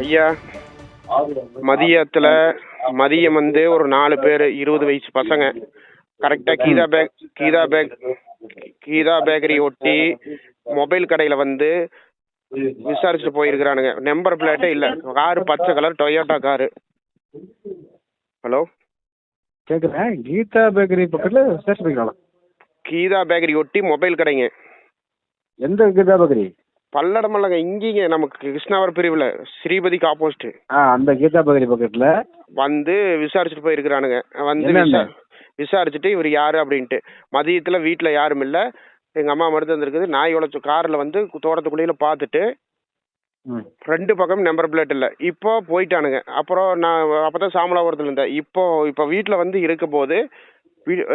ஐயா மதியத்துல மதியம் வந்து ஒரு நாலு பேர் இருபது வயசு பசங்க. கரெக்டா Geetha bake Geetha bake Geetha bakery ஒட்டி மொபைல் கடையில வந்து விசாரிச்சுட்டு போயிருக்கிறானுங்க. நம்பர் பிளேட்டே இல்ல. காரு பச்சை கலர் டொயோட்டா காரு ஹலோ கேட்குறேன் கீதா பேக்கரி பக்கத்தில் போய்க்கலாம் கீதா பேக்கரி ஒட்டி மொபைல் கடைங்க. எந்த கீதா பேக்கரி பல்லடமல்லங்க இங்கீங்க நமக்கு கிருஷ்ணாவர் பிரிவில் ஸ்ரீபதிக்கு ஆப்போசிட் அந்த கீதா பேக்கரி பக்கத்தில். வந்து விசாரிச்சுட்டு போயிருக்கிறானுங்க. வந்து விசாரிச்சுட்டு இவர் யாரு அப்படின்ட்டு. மதியத்தில் வீட்டில் யாரும் இல்லை. எங்கள் அம்மா மட்டும் வந்திருக்குது நாய் உழைச்ச காரில் வந்து தோட்டத்துக்குள்ளேயில பார்த்துட்டு ரெண்டு பக்கம் நம்பர் பிளேட் இல்லை. இப்போ போயிட்டானுங்க. அப்புறம் நான் அப்போ தான் சாமலாபுரத்தில் இருந்தேன். இப்போ இப்போ வீட்டில் வந்து இருக்க போது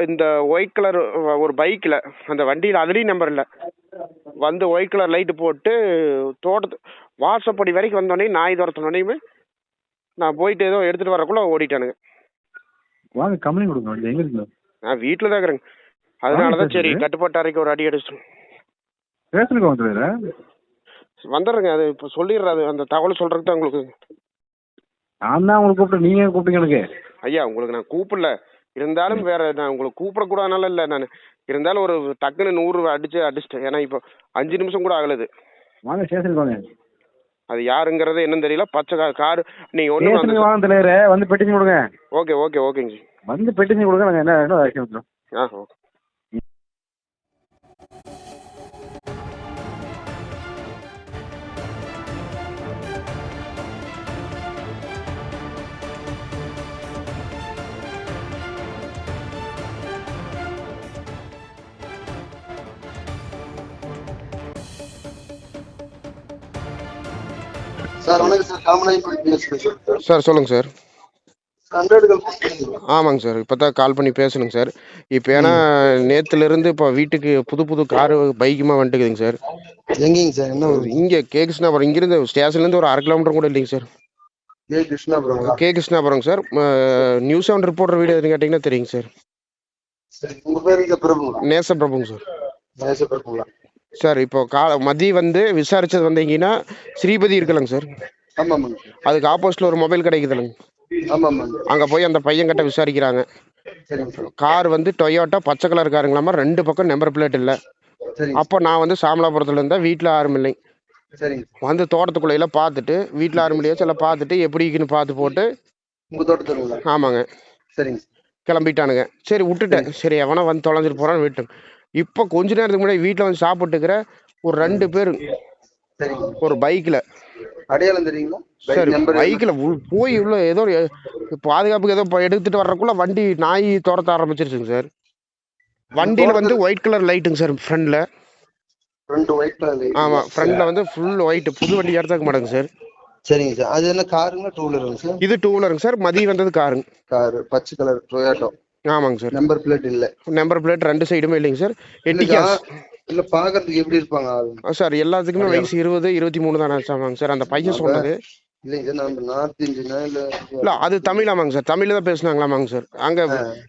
இந்த ஒயிட் கலர் ஒரு பைக்கில் அந்த வண்டியில் அதுலேயும் நம்பர் இல்லை. வந்து ஒயிட் கலர் லைட்டு போட்டு தோட்டத்து வாசப்படி வரைக்கும் வந்தோடனே நாய் துரத்தினோடனே நான் போயிட்டு ஏதோ எடுத்துகிட்டு வரக்குள்ளே ஓடிட்டானுங்க. வாங்க கம்பெனி கொடுங்க எங்கே இருக்குங்க நான் வீட்டில் தான் இருக்கிறேங்க அதனால தான் சரி சரி. கட்டுப்பாட்டு அறைக்கு ஒரு அடி அடிச்சிட்டோம். ஸ்டேஷனுக்கு வந்துடுற வந்துடுறேங்க அது இப்போ சொல்லிடுறேன் அது அந்த தகவல் சொல்கிறதுக்கு தான் உங்களுக்கு. நான் தான் உங்களுக்கு கூப்பிட்டு நீங்கள் கூப்பிட்டீங்க எனக்கு? ஐயா உங்களுக்கு நான் கூப்பிடல. இருந்தாலும் வேற நான் உங்களுக்கு கூப்பிடக்கூடாதுனால இல்லை நான். இருந்தாலும் ஒரு டக்குன்னு நூறு அடிச்சு அடிச்சிட்டேன். ஏன்னா இப்போ அஞ்சு நிமிஷம் கூட ஆகலது. வாங்க ஸ்டேஷனுக்கு வாங்க. அது யாருங்கிறது என்னன்னு தெரியல. பச்சை கார் காரு ஒன்று ஸ்டேஷனுக்கு வாங்க. தலைவரே. வந்து பெட்டிஷன் கொடுங்க. ஓகே ஓகே ஓகேங்க. ஜி வந்து பெட்டிஷன் கொடுங்க. நாங்கள் என்ன என்ன ஆ ஓகே. சார் வணக்கம் சார். காமராஜ் பேசுகிறேன் சார். சொல்லுங்கள் சார். ஆமாங்க சார். இப்போ தான் கால் பண்ணி பேசணுங்க சார். இப்போ ஏன்னா நேற்றுலேருந்து இப்போ வீட்டுக்கு புது புது காரு பைக்குமா வந்துட்டுக்குதுங்க சார். எங்கேங்க சார்? என்ன இங்கே கே. கிருஷ்ணாபுரம். இங்கிருந்து ஸ்டேஷன்லேருந்து ஒரு அரை கிலோமீட்டர் கூட இல்லைங்க சார். ஏ கிருஷ்ணாபுரங்களா? K. Krishnapuram sir. News seven reporter வீடு எதுன்னு கேட்டிங்கன்னா தெரியுங்க சார். நேச பிரபுங்க சார். நேச பிரபுங்களா சார் இப்போ கா மதியம் வந்து விசாரிச்சது வந்தீங்கன்னா ஸ்ரீபதி இருக்கலங்க சார். ஆமா ஆமாங்க சார். அதுக்கு ஆப்போசிட்ல ஒரு மொபைல் கிடைக்குதுலங்க ஆமா ஆமாங்க அங்கே போய் அந்த பையன் கிட்ட விசாரிக்கிறாங்க கார் வந்து டொயோட்டா பச்சை கலர் காருங்களாமா ரெண்டு பக்கம் நம்பர் பிளேட் இல்லை. அப்போ நான் வந்து சாமலாபுரத்தில் இருந்தேன் வீட்டில் யாரும் இல்லைங்க வந்து தோட்டத்துக்குள்ளையில பார்த்துட்டு வீட்டில் யாரும் இல்லையா சில பார்த்துட்டு எப்படி இருக்குன்னு பார்த்து போட்டு ஆமாங்க. சரிங்க கிளம்பிட்டானுங்க. சரி விட்டுட்டேன். சரி எவனா வந்து தொலைஞ்சிட்டு போறான்னு விட்டேன் இப்போ கொஞ்ச நேரத்துக்கு முன்னாடி வீட்டில் வந்து சாப்பிட்டுக்கிற ஒரு ரெண்டு பேர் சரிங்க ஒரு பைக்கில் அடையாளம் தெரியுங்களா? சரி பைக்கில் போய் உள்ள ஏதோ பாதுகாப்புக்கு ஏதோ இப்போ எடுத்துட்டு வர்றதுக்குள்ள வண்டி நாய் துரத்த ஆரம்பிச்சிருச்சுங்க சார். வண்டியில் வந்து ஒயிட் கலர் லைட்டுங்க சார் ஃப்ரண்டில் ஆமாம் ஃப்ரண்டில் வந்து ஃபுல் ஒயிட் புது வண்டி எடுத்தாக்க மாட்டேங்க சார். சரிங்க சார். அது என்ன காருங்களா டூ வீலருங்க சார்? இது டூ வீலருங்க சார் மதியம் வந்தது காருங்க காரு பச்சை கலர் டொயாட்டோ ஆமாங்க சார். நம்பர் பிளேட் இல்ல. நம்பர் பிளேட் ரெண்டு சைடுமே இல்லைங்க சார். இல்ல எட்டிக்காஸ் இல்ல பாக்குறதுக்கு எப்படி இருப்பாங்க சார் எல்லாத்துக்குமே வயசு இருபது இருபத்தி மூணு தானே ஆமாங்க சார். அந்த பையன் சொன்னது இல்ல அது தமிழ் ஆமாங்க சார். தமிழ்ல தான் பேசுனாங்களாமாங்க சார். அங்க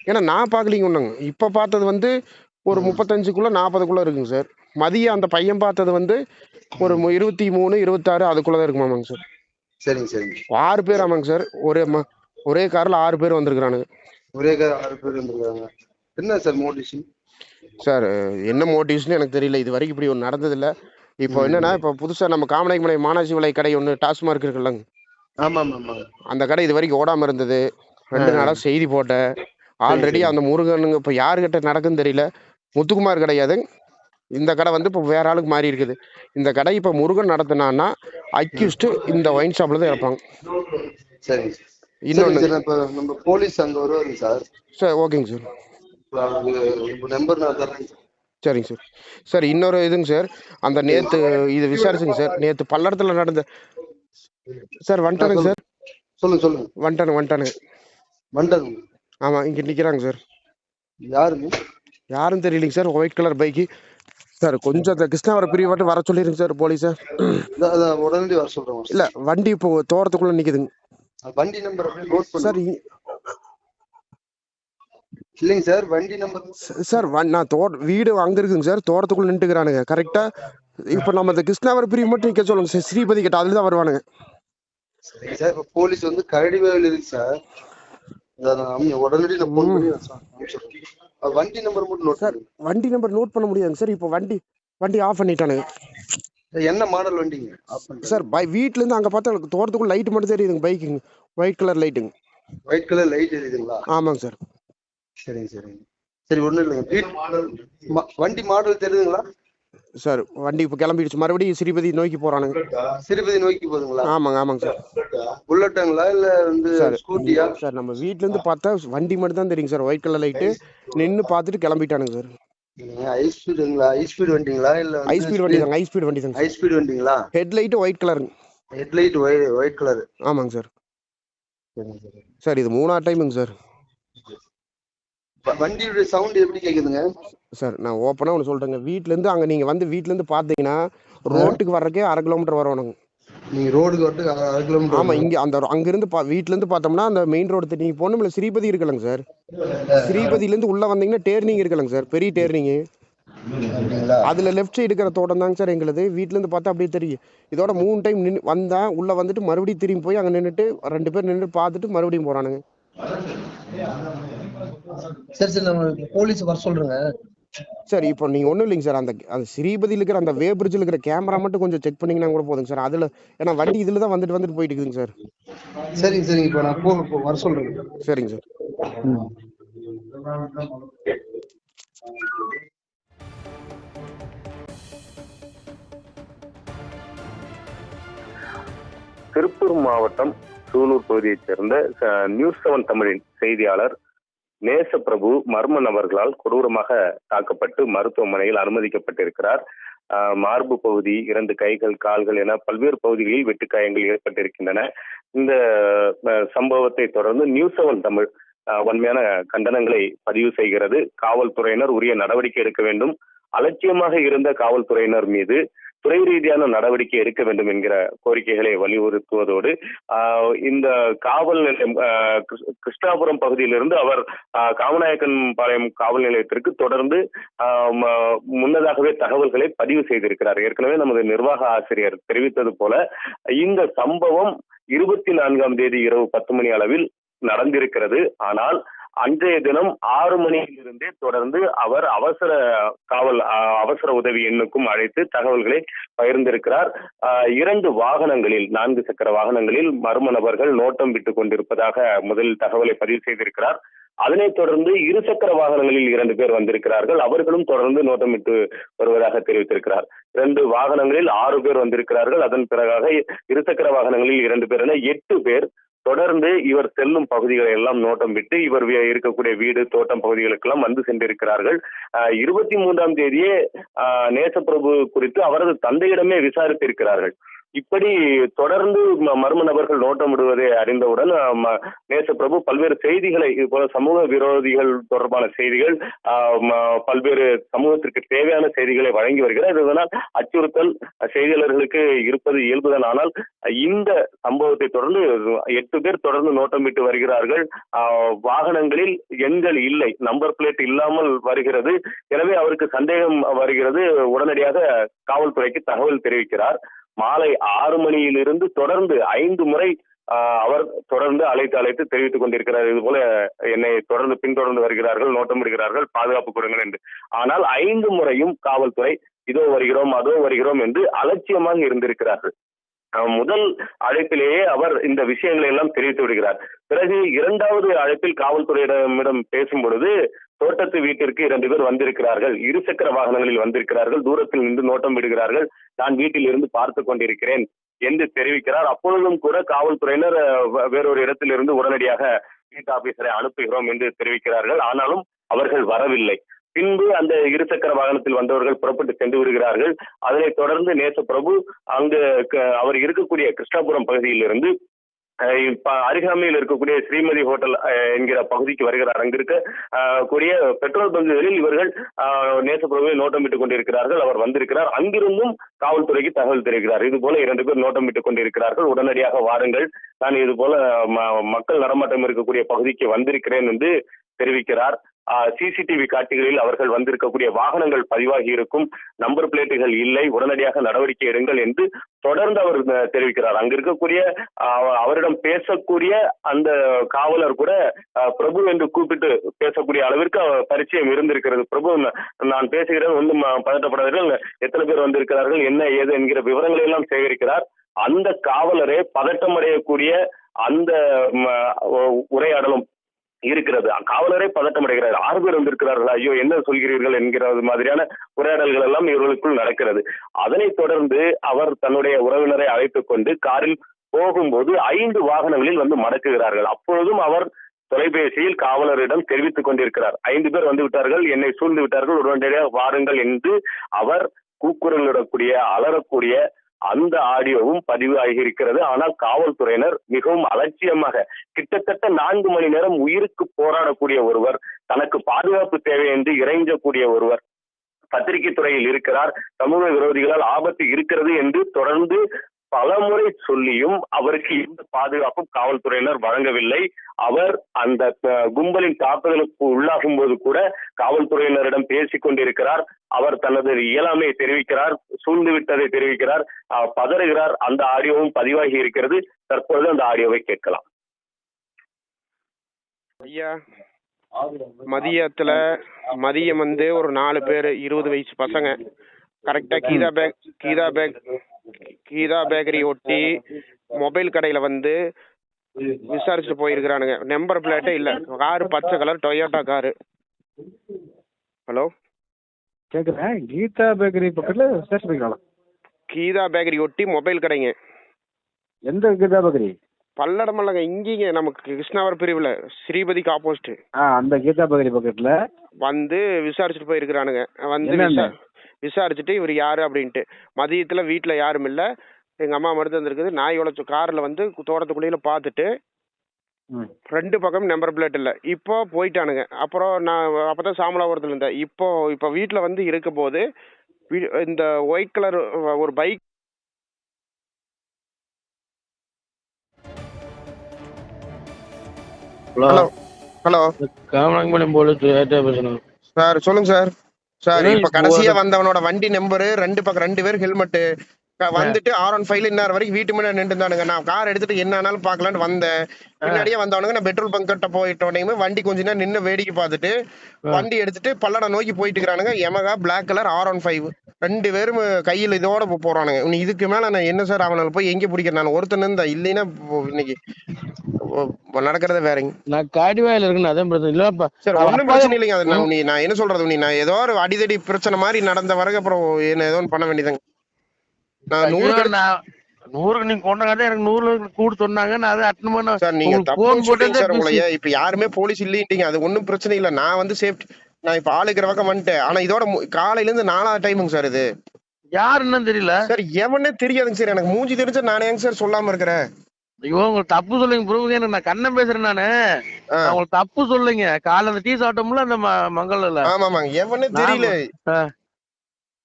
ஏன்னா நான் பார்க்கலீங்க ஒண்ணுங்க. இப்ப பார்த்தது வந்து ஒரு முப்பத்தஞ்சுக்குள்ள நாற்பதுக்குள்ள இருக்குங்க சார். மதியம் அந்த பையன் பார்த்தது வந்து ஒரு இருபத்தி மூணு இருபத்தாறு அதுக்குள்ள தான் இருக்குமாமாங்க சார். சரிங்க சரிங்க. ஆறு பேர் ஆமாங்க சார். ஒரே ஒரே கார்ல ஆறு பேர் வந்திருக்கிறானுங்க. ஒரே கார் ஆறு பேர் வந்திருக்காங்க. என்ன சார் மோட்டிவேஷன் சார் என்ன மோட்டிவ்ஸ்னு எனக்கு தெரியல. இது வரைக்கும் இப்படி ஒன்று நடந்ததில்ல. இப்போ என்னன்னா இப்போ புதுசா நம்ம காமநாயக்கமலை மானாசி விலை கடை ஒன்று டாஸ்மார்க் இருக்குல்லங்க ஆமா ஆமா ஆமா அந்த கடை இது வரைக்கும் ஓடாம இருந்தது. ரெண்டு நாளா செய்தி போட்டேன். ஆல்ரெடி அந்த முருகனுங்க இப்போ யாருக்கிட்ட நடக்குன்னு தெரியல. முத்துக்குமார் கிடையாது இந்த கடை வந்து இப்போ வேற ஆளுக்கு மாறி இருக்குது. இந்த கடை இப்போ முருகன் நடத்தினான்னா அக்யூஸ்டு இந்த ஒயின் ஷாப்ல தான் இருப்பாங்க சரிங்க சார். இப்ப நம்ம போலீஸ் அங்க வருவாங்க சார். சார் ஓகேங்க சார். நம்பர் நான் தரேன் சார். சரிங்க சார். சார் இன்னொரு இதுங்க சார். அந்த நேத்து இது விசாரிச்சுங்க சார். நேத்து பல்லடத்துல நடந்த சார் வந்துட்டானுங்க சார். சொல்லுங்க சொல்லுங்க. வந்துட்டானுங்க வந்துட்டானுங்க வந்துட்டாங்க. ஆமா இங்க நிக்கிறாங்க சார். யாருங்க? யாரும் தெரியலைங்க sir. White colour bike. Sir கொஞ்சம் அந்த கிருஷ்ணாவரம் பிரிவு மட்டும் வர சொல்லிருங்க சார் போலீஸை. உடனடி வர சொல்றேன். இல்ல வண்டி இப்போ தோட்டத்துக்குள்ள நிக்குதுங்க. வண்டி நம்பர் நோட் சார் இல்லைங்க சார் வண்டி நம்பர் சார் நான் தோட்ட வீடு அங்க இருக்குங்க சார் தோட்டத்துக்குள்ள நின்றுக்கிறானுங்க. கரெக்டா இப்போ நம்ம இந்த கிருஷ்ணாவரம் பிரிவு மட்டும் நிக்க சொல்லுங்க சார் ஸ்ரீபதி கிட்ட அதுல தான் வருவானுங்க. சார் இப்போ போலீஸ் வந்து கரடிவேல் இருக்கு சார் உடனடி வண்டி நம்பர் மட்டும் நோட் சார் வண்டி நம்பர் நோட் பண்ண முடியாதுங்க சார் இப்போ வண்டி வண்டி ஆஃப் பண்ணிட்டானுங்க. என்ன மாடல் வண்டிங்க? சார் பை வீட்லேருந்து அங்கே பார்த்தா எனக்கு தோட்டத்துக்குள்ள லைட் மட்டும் தெரியுதுங்க பைக்குங்க ஒயிட் கலர் லைட்டுங்க ஒயிட் கலர் லைட் எரியுதுங்களா? ஆமாங்க சார். சரிங்க சரிங்க. சரி ஒண்ணும் இல்லைங்க. வீட் ம- வண்டி மாடல் தெரியுதுங்களா? சார் வண்டி இப்போ கிளம்பிடுச்சு. மறுபடியும் ஸ்ரீபதி நோக்கி போகிறானுங்க சிறுபதி நோக்கி போகுதுங்களா? ஆமாங்க ஆமாங்க சார். புல்லட்டுங்களா இல்ல வந்து சார் ஸ்கூட்டியா சார் நம்ம வீட்லேருந்து பார்த்தா வண்டி மட்டும் தான் தெரியுங்க சார். ஒயிட் கலர் லைட்டு நின்று பார்த்துட்டு கிளம்பிட்டானுங்க சார். ஹை ஸ்பீடுங்களா ஹை ஸ்பீடு வண்டிங்களா? இல்ல ஹை ஸ்பீட் வண்டி ஹை ஸ்பீட் வண்டி ஹை ஸ்பீடு வண்டிங்களா? ஹெட் லைட்டு ஒயிட் கலருங்க ஹெட்லைட் ஒயிட் கலர் ஆமாங்க சார் சரி இது மூணாவது டைமுங்க சார் வண்டியோட சவுண்ட் எப்படி கேக்குதுங்க? சார் நான் ஓப்பனாக ஒன்று சொல்கிறேங்க வீட்டிலேருந்து அங்கே நீங்கள் வந்து வீட்டிலேருந்து பார்த்தீங்கன்னா ரோட்டுக்கு வர்றக்கே அரை கிலோமீட்டர் வரணுங்க நீங்க ரோடுக்கு வரட்டு அரை கிலோமீட்டர் ஆமாம் இங்கே அந்த அங்கேருந்து பா வீட்டிலேருந்து பார்த்தோம்னா அந்த மெயின் ரோடு நீங்கள் போகணும்ல ஸ்ரீபதி இருக்கலங்க சார். ஸ்ரீபதியிலேருந்து உள்ளே வந்தீங்கன்னா டேர்னிங் இருக்கலங்க சார் பெரிய அப்படிங்களா? அதில் லெஃப்ட் சைடு இருக்கிற தோட்டம் தாங்க சார் எங்களுது. வீட்டிலேருந்து பார்த்தா அப்படியே தெரியும். இதோட மூணு டைம் நின்று வந்தேன் உள்ளே வந்துட்டு மறுபடியும் திரும்பி போய் அங்கே நின்றுட்டு ரெண்டு பேர் நின்று பார்த்துட்டு மறுபடியும் போகிறானுங்க சரி சரி போலீஸ் வர சொல்றேங்க. சார் இப்போ நீங்கள் ஒன்றும் இல்லைங்க சார். அந்த அந்த ஸ்ரீபதியில் இருக்கிற அந்த வே பிரிட்ஜில் இருக்கிற கேமரா மட்டும் கொஞ்சம் செக் பண்ணிங்கன்னா கூட போதுங்க சார். அதில் ஏன்னா வண்டி இதில் தான் வந்துட்டு வந்துட்டு போயிட்டு இருக்குதுங்க சார். சரிங்க சரிங்க. இப்போ நான் போ போ- வர சொல்றேங்க. சரிங்க சார். திருப்பூர் மாவட்டம் சூலூர் பகுதியைச் சேர்ந்த நியூஸ் செவன் தமிழின் செய்தியாளர் நேசப்பிரபு மர்ம நபர்களால் கொடூரமாக தாக்கப்பட்டு மருத்துவமனையில் அனுமதிக்கப்பட்டிருக்கிறார். மார்பு பகுதி இரண்டு கைகள் கால்கள் என பல்வேறு பகுதிகளில் வெட்டுக்காயங்கள் ஏற்பட்டிருக்கின்றன. இந்த சம்பவத்தை தொடர்ந்து நியூஸ் செவன் தமிழ் வன்மையான கண்டனங்களை பதிவு செய்கிறது. காவல்துறையினர் உரிய நடவடிக்கை எடுக்க வேண்டும். அலட்சியமாக இருந்த காவல்துறையினர் மீது துறை ரீதியான நடவடிக்கை எடுக்க வேண்டும் என்கிற கோரிக்கைகளை வலியுறுத்துவதோடு ஆஹ், இந்த காவல் நிலையம் ஆஹ், கிருஷ்ணாபுரம் பகுதியிலிருந்து அவர் ஆஹ், காமநாயக்கன் பாளையம் காவல் நிலையத்திற்கு தொடர்ந்து ஆஹ், முன்னதாகவே தகவல்களை பதிவு செய்திருக்கிறார். ஏற்கனவே நமது நிர்வாக ஆசிரியர் தெரிவித்தது போல இந்த சம்பவம் இருபத்தி நான்காம் தேதி இரவு பத்து மணி அளவில் நடந்திருக்கிறது. ஆனால் அன்றைய தினம் ஆறு மணியிலிருந்தே தொடர்ந்து அவர் அவசர காவல் அவசர உதவி எண்ணுக்கும் அழைத்து தகவல்களை பகிர்ந்திருக்கிறார். இரண்டு வாகனங்களில் நான்கு சக்கர வாகனங்களில் மர்ம நபர்கள் நோட்டம் விட்டுக் கொண்டிருப்பதாக முதல் தகவலை பதிவு செய்திருக்கிறார். அதனைத் தொடர்ந்து இருசக்கர வாகனங்களில் இரண்டு பேர் வந்திருக்கிறார்கள். அவர்களும் தொடர்ந்து நோட்டமிட்டு வருவதாக தெரிவித்திருக்கிறார். இரண்டு வாகனங்களில் ஆறு பேர் வந்திருக்கிறார்கள். அதன் பிறகாக இருசக்கர வாகனங்களில் இரண்டு பேர் என எட்டு பேர் தொடர்ந்து இவர் செல்லும் பகுதிகளை எல்லாம் நோட்டம் விட்டு இவர் இருக்கக்கூடிய வீடு தோட்டம் பகுதிகளுக்கெல்லாம் வந்து சென்றிருக்கிறார்கள். இருபத்தி மூன்றாம் தேதியே ஆஹ் நேசப்பிரபு குறித்து அவரது தந்தையிடமே விசாரித்திருக்கிறார்கள். இப்படி தொடர்ந்து மர்ம நபர்கள் நோட்டமிடுவதை அறிந்தவுடன் நேச பிரபு பல்வேறு செய்திகளை இது போல சமூக விரோதிகள் தொடர்பான செய்திகள் ஆஹ் பல்வேறு சமூகத்திற்கு தேவையான செய்திகளை வழங்கி வருகிறார். இதனால் அச்சுறுத்தல் செய்தியாளர்களுக்கு இருப்பது இயல்புதான். ஆனால் இந்த சம்பவத்தை தொடர்ந்து எட்டு பேர் தொடர்ந்து நோட்டமிட்டு வருகிறார்கள். ஆஹ் வாகனங்களில் எண்கள் இல்லை நம்பர் பிளேட் இல்லாமல் வருகிறது. எனவே அவருக்கு சந்தேகம் வருகிறது. உடனடியாக காவல்துறைக்கு தகவல் தெரிவிக்கிறார். மாலை ஆறு மணியிலிருந்து தொடர்ந்து ஐந்து முறை அவர் தொடர்ந்து அழைத்து அழைத்து தெரிவித்துக் கொண்டிருக்கிறார். இது போல என்னை தொடர்ந்து பின்தொடர்ந்து வருகிறார்கள் நோட்டமிடுகிறார்கள் பாதுகாப்பு கொடுங்கள் என்று. ஆனால் ஐந்து முறையும் காவல்துறை இதோ வருகிறோம் அதோ வருகிறோம் என்று அலட்சியமாக இருந்திருக்கிறார்கள். முதல் அழைப்பிலேயே அவர் இந்த விஷயங்களை எல்லாம் தெரிவித்து விடுகிறார். பிறகு இரண்டாவது அழைப்பில் காவல்துறையிடமிடம் பேசும் பொழுது தோட்டத்து வீட்டிற்கு இரண்டு பேர் வந்திருக்கிறார்கள். இருசக்கர வாகனங்களில் வந்திருக்கிறார்கள். தூரத்தில் நின்று நோட்டம் விடுகிறார்கள். நான் வீட்டில் இருந்து பார்த்து கொண்டிருக்கிறேன் என்று தெரிவிக்கிறார். அப்பொழுதும் கூட காவல்துறையினர் வேறொரு இடத்திலிருந்து உடனடியாக வீட்டு ஆபீசரை அனுப்புகிறோம் என்று தெரிவிக்கிறார்கள். ஆனாலும் அவர்கள் வரவில்லை. பின்பு அந்த இருசக்கர வாகனத்தில் வந்தவர்கள் புறப்பட்டு சென்று விடுகிறார்கள். அதனைத் தொடர்ந்து நேச பிரபு அங்கு க- அவர் இருக்கக்கூடிய கிருஷ்ணாபுரம் பகுதியிலிருந்து அஹ், இப்ப அருகாமையில் இருக்கக்கூடிய ஸ்ரீமதி ஹோட்டல் என்கிற பகுதிக்கு வருகிறார். அங்கிருக்க கூடிய பெட்ரோல் பங்குகளில் இவர்கள் அஹ், நேசப்பிரபுவை நோட்டமிட்டுக் கொண்டிருக்கிறார்கள். அவர் வந்திருக்கிறார். அங்கிருந்தும் காவல்துறைக்கு தகவல் தெரிவிக்கிறார் இது போல இரண்டு பேர் நோட்டமிட்டுக் கொண்டிருக்கிறார்கள். உடனடியாக வாருங்கள். நான் இது போல ம- மக்கள் நடமாட்டம் இருக்கக்கூடிய பகுதிக்கு வந்திருக்கிறேன் என்று தெரிவிக்கிறார். சிசிடிவி காட்சிகளில் அவர்கள் வந்திருக்கக்கூடிய வாகனங்கள் பதிவாகி இருக்கும். நம்பர் பிளேட்டுகள் இல்லை. உடனடியாக நடவடிக்கை எடுங்கள் என்று தொடர்ந்து அவர் தெரிவிக்கிறார். அங்க இருக்கக்கூடிய அவரிடம் பேசக்கூடிய அந்த காவலர் கூட பிரபு என்று கூப்பிட்டு பேசக்கூடிய அளவிற்கு அவர் பரிச்சயம் இருந்திருக்கிறது. பிரபு நான் பேசுகிறேன் ஒன்றும் பதட்டப்படாதீர்கள். எத்தனை பேர் வந்திருக்கிறார்கள்? என்ன ஏது என்கிற விவரங்களை எல்லாம் சேகரிக்கிறார். அந்த காவலரே பதட்டம் அடையக்கூடிய அந்த உரையாடலும் இருக்கிறது. காவலரே பதட்டம் அடைகிறார் ஆறு பேர் வந்திருக்கிறார்கள்? ஐயோ என்ன சொல்கிறீர்கள் என்கிற மாதிரியான உரையாடல்கள் எல்லாம் இவர்களுக்குள் நடக்கிறது. அதனைத் தொடர்ந்து அவர் தன்னுடைய உறவினரை அழைத்துக் கொண்டு காரில் போகும்போது ஐந்து வாகனங்களில் வந்து மடக்குகிறார்கள். அப்பொழுதும் அவர் தொலைபேசியில் காவலரிடம் தெரிவித்துக் கொண்டிருக்கிறார். ஐந்து பேர் வந்து விட்டார்கள். என்னை சூழ்ந்து விட்டார்கள். உடனடியாக வாருங்கள் என்று அவர் கூக்குரலிடக்கூடிய அலறக்கூடிய அந்த ஆடியோவும் பதிவாகி இருக்கிறது ஆனால் காவல்துறையினர் மிகவும் அலட்சியமாக கிட்டத்தட்ட நான்கு மணி நேரம் உயிருக்கு போராடக்கூடிய ஒருவர் தனக்கு பாதுகாப்பு தேவை என்று இறைஞ்சக்கூடிய ஒருவர் பத்திரிகை துறையில் இருக்கிறார். சமூக விரோதிகளால் ஆபத்து இருக்கிறது என்று தொடர்ந்து பலமுறை சொல்லியும் அவருக்கு எந்த பாதுகாப்பும் காவல்துறையினர் வழங்கவில்லை. அவர் அந்த கும்பலின் தாக்குதலுக்கு உள்ளாகும் போது கூட காவல்துறையினரிடம் பேசிக் கொண்டிருக்கிறார். அவர் தனது இயலாமையை தெரிவிக்கிறார் சூழ்ந்து விட்டதை தெரிவிக்கிறார் பதறுகிறார். அந்த ஆடியோவும் பதிவாகி இருக்கிறது. தற்பொழுது அந்த ஆடியோவை கேட்கலாம். ஐயா மதியத்துல மதியம் வந்து ஒரு நாலு பேர் இருபது வயசு பசங்க. கரெக்டா Geetha bake Geetha bake. Geetha bakery ஒட்டி மொபைல் கடையில வந்து விசாரிச்சுட்டு போயிருக்கிறானுங்க. நம்பர் பிளேட்டே இல்ல. காரு பச்சை கலர் டொயோட்டா காரு ஹலோ கேட்குறேன் கீதா பேக்கரி பக்கத்தில் ஸ்டேஷன் போய்க்கலாம் கீதா பேக்கரி ஒட்டி மொபைல் கடைங்க. எந்த கீதா பேக்கரி பல்லடமல்லங்க இங்கீங்க. நமக்கு கிருஷ்ணாவர் பிரிவுல ஸ்ரீபதிக்கு ஆப்போசிட் ஆ அந்த கீதா பேக்கரி பக்கத்தில். வந்து விசாரிச்சுட்டு போயிருக்கிறானுங்க. வந்து விசாரிச்சுட்டு இவர் யாரு அப்படின்ட்டு. மதியத்துல வீட்ல யாரும் இல்ல. எங்க அம்மா மட்டும் வந்திருக்குது. நாய் உழைச்ச கார்ல வந்து தோட்டத்துக்குள்ளேயில பார்த்துட்டு ம். ரெண்டு பக்கம் நம்பர் பிளேட் இல்ல. இப்போ போயிட்டானுங்க. அப்புறம் நான் அப்பதான் சாமலாபுரத்துல இருந்தேன். இப்போ இப்போ வீட்ல வந்து இருக்க போது வீ- இந்த ஒயிட் கலர் ஒரு பைக் ஹலோ. ஹலோ. போலீஸ் ஏட்டா பேசணும் சார் சொல்லுங்க சார். சார் இப்ப கடைசியா வந்தவனோட வண்டி நம்பரு ரெண்டு பக்கம் ரெண்டு பேர் ஹெல்மெட் வந்துட்டு ஆர் ஒன் ஃபைவ்ல இன்னொரு வரைக்கும் வீட்டு முன்னாடி நின்று இருந்தானுங்க நான் கார் எடுத்துட்டு என்ன ஆனாலும் பாக்கலாம்னு வந்தேன். பின்னாடியே வந்தவனுங்க நான் பெட்ரோல் பங்க் கிட்ட போயிட்டோனையுமே வண்டி கொஞ்ச நேரம் நின்று வேடிக்கை பார்த்துட்டு வண்டி எடுத்துட்டு பல்லடம் நோக்கி போயிட்டு இருக்கானுங்க Yamaha black colour R one five ரெண்டு பேரும் கையில் இதோட போறானுங்க. நீ இதுக்கு மேல நான் என்ன சார் அவனால போய் எங்க பிடிக்கிறேன்? நான் ஒருத்தன் இருந்தா இல்லைன்னா இன்னைக்கு நடக்கிறதே வேறங்க. நான் காடிவாயில இருக்கேன் அதான் பிரச்சனை. இல்லப்பா சரி அப்பா- பிரச்சனை இல்லைங்க. அது நான் நான் என்ன சொல்றது நீ நான் ஏதோ ஒரு அடிதடி பிரச்சனை மாதிரி நடந்த வரைக்கும் அப்புறம் என்ன ஏதோ பண்ண வேண்டியதுங்க. நான் நூறு நான் நூறுக்கு நீங்க கொண்டாங்க எனக்கு நூறு கூட சொன்னாங்க. நான் அதை அட்டன் பண்ண சார் நீங்க தப்பு உங்களைய இப்ப யாருமே போலீஸ் இல்லைன்ட்டீங்க. அது ஒண்ணும் பிரச்சனை இல்ல. நான் வந்து சேஃப்டி நான் இப்ப ஆள் இருக்கிற பக்கம் வந்துட்டேன். ஆனா இதோட காலையில இருந்து நாலாவது டைமுங்க சார் இது. யாரு என்னன்னு தெரியல. சார் எவனே தெரியாதுங்க சார். எனக்கு மூஞ்சி தெரிஞ்சா நானே ஏங்க சார் சொல்லாம இருக்கிறேன்? ஐயோ உங்களுக்கு தப்பு சொல்லுங்க. ப்ரூவ் எனக்கு நான் கண்ணன் பேசுறேன் நானு. உங்களுக்கு தப்பு சொல்லுங்க. காலைல டீ சாப்பிட்டோம்ல அந்த ம- மங்கள்ல. ஆமாமாங்க. எவனே தெரியல.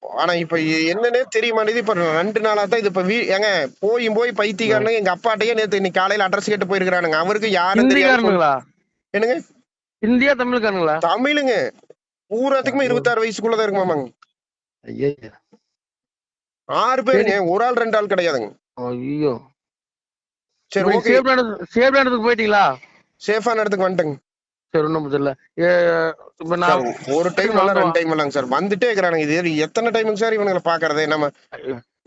ஆனா இப்ப என்னன்னே தெரிய மாட்டேங்குது. இப்ப ரெண்டு நாளா தான் இது இப்ப வீ ஏங்க போயும் போய் பைத்தியக்காரனுங்க எங்க அப்பாட்டையே நேத்து இன்னைக்கு காலையில அட்ரஸ் கேட்டு போயிருக்கானுங்க அவருக்கு யாரும் தெரியாது ஹிந்திக்காரனுங்களா என்னங்க? இந்தியா தமிழ்காரனுங்களா தமிழுங்க. பூராத்துக்குமே இருபத்தாறு வயசுக்குள்ளதான் இருக்குமாமாங்க. ஆறு பேருங்க. ஒரு ஆள் ரெண்டு ஆள் கிடையாதுங்க. ஐயோ சரி ஓகே. சேஃப் சேஃப் இடத்துக்கு போயிட்டீங்களா? சேஃபான இடத்துக்கு வந்துட்டேங்க. சரி இப்ப நான் ஒரு டைம் இல்ல ரெண்டு டைம் இல்லைங்க சார். வந்துட்டே இருக்கிறானுங்க. இது எத்தனை டைமுங்க சார் இவனுங்களை பாக்குறது நம்ம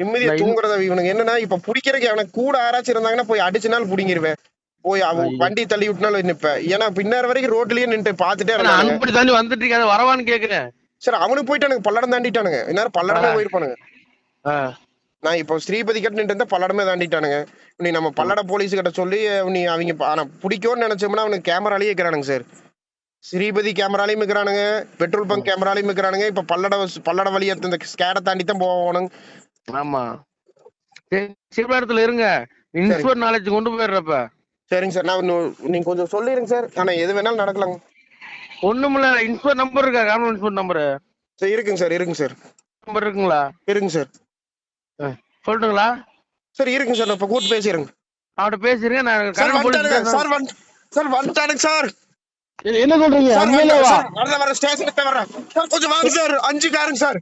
நிம்மதியா தூங்குறத இவனுங்க என்னன்னா இப்ப பிடிக்கிறதுக்கு அவனுக்கு கூட யாராச்சும் இருந்தாங்கன்னா போய் அடிச்சுனாலும் புடிங்கிருவேன். போய் அவன். வண்டி தள்ளி விட்டுனாலும் நிப்பேன். ஏன்னா பின்னார் வரைக்கும் ரோட்லயே நின்று பாத்துட்டே தாண்டி வந்துட்டு இருக்கேன் வரவான்னு கேக்குறேன். சார் அவனுக்கு போயிட்டானுங்க. பல்லடம் தாண்டிட்டானுங்க. இந்நேரம் பல்லடமே. போயிருப்பானுங்க. நான் இப்போ ஸ்ரீபதி கிட்ட நின்று இருந்தா பல்லடமே தாண்டிட்டானுங்க. நீ நம்ம பல்லட போலீஸ் கிட்ட சொல்லி நீ அவங்க ப- ஆனா பிடிக்கும்னு நினைச்சோம்னா அவனுக்கு கேமராலேயே இருக்கிறானுங்க சார். ஸ்ரீபதி கேமராலையும் இருக்கிறானுங்க பெட்ரோல் பங்க் கேமராலையும் இருக்கிறானுங்க. இப்ப பல்லட பல்லட வழியா இந்த ஸ்கேடை தாண்டி தான் போகணும் ஆமா. சரி, சிவ இடத்துல இருங்க இன்ஸ்போர்ட் நாலேஜ் கொண்டு போயிடுறப்ப. சரிங்க சார். நான் நீங்க கொஞ்சம் சொல்லிடுங்க சார். ஆனா எது வேணாலும் நடக்கலாங்க. ஒண்ணுமில்ல இன்ஸ்போர்ட் நம்பர் இருக்கா? கவர்மெண்ட் இன்ஸ்போர்ட் நம்பர் சார் இருக்குங்க சார் இருக்குங்க சார். நம்பர் இருக்குங்களா? இருக்குங்க சார். சொல்லட்டுங்களா? சார் இருக்குங்க சார் இப்ப கூட்டு பேசிடுங்க அவட்ட பேசிருங்க நான் சார் வந்து சார் வந்துட்டானுங்க சார். என்ன சொல்றீங்க? உண்மையிலேவா சார். வர ஸ்டேஷனுக்கு வரேன். சார் கொஞ்சம் வாங்க சார். அஞ்சு காருங்க சார்.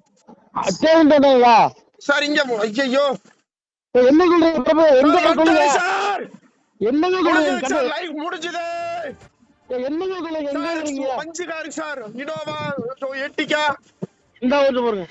ஸ்டேஷன் தானேங்களா சார் இங்க ஐயோ என்ன சொல்றீங்க? எங்க சொல்லுங்க சார். என்னங்க சொல்றீங்க? சார் லைவ் முடிஞ்சது. என்னங்க சொல்லுங்க எங்க இருக்கீங்க? அஞ்சு காருங்க சார். இனோவா எட்டிக்கா இந்த வந்து பாருங்க.